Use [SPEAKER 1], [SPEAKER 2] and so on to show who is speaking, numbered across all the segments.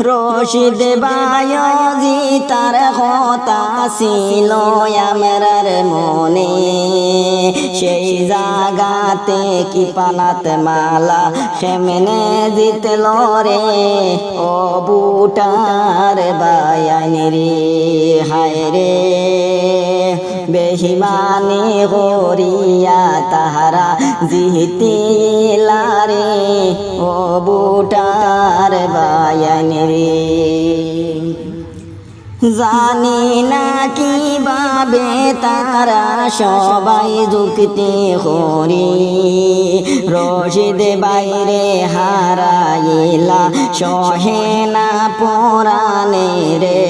[SPEAKER 1] রশিদ বায়জি তার হতা ছিল আমরার মনে। সেই জাগাতে কি পানাত মালা সেমনে জিতল রে। ও বুটার বায়ানি রে, হায় রে। বেহিমানি গরিয়া তাহারা জিতিলা রে ও বুটার বায়ানি রে। জানি না কীভাবে তারা সবাই যুক্তি করি। রশিদ বাইরে হারাইলা সহে না পরানে রে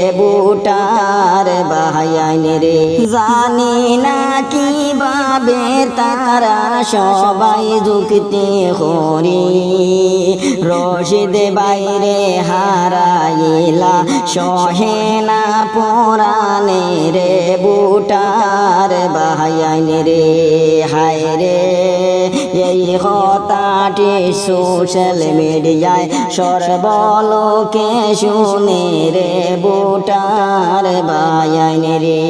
[SPEAKER 1] বুটার বাহায়ান রে। জানি না কীভাবে তারা সবাই যুক্তি করি। রশিদ বাইরে হারাইলা সহে না পরানে রে বুটার বাহায়ান রে। হায় রে, এই হতাটি সোশ্যাল মিডিয়ায় সর্বলোকে শুনে রে বুটার বায়ান রে।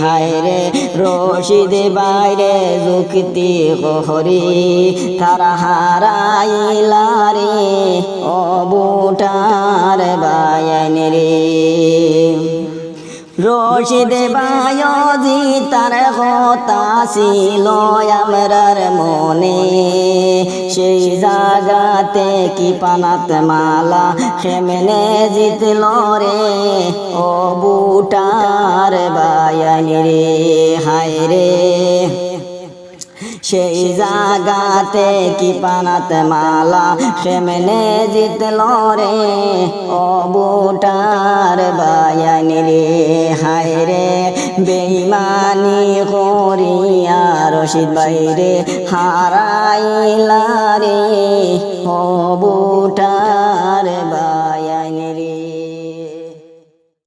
[SPEAKER 1] হায় রে রশিদ বাইরে যুক্তি কহরি তারা হারাইলা রে। ও বুটার বায়ান রে। রশিদ বায়জি তার কথা ছিল আমরার মনে। জাগাতে কি পানাত মালা? খেমেনে জিতল রে, ও বুটার বায়ানি রে, হায় রে। সেই জাগাতে কি পানাত মালা? সেমনে জিতল রে, ও বুটার বেইমানি করিয়া রশিদ বাইরে হারাইলা রে ও বা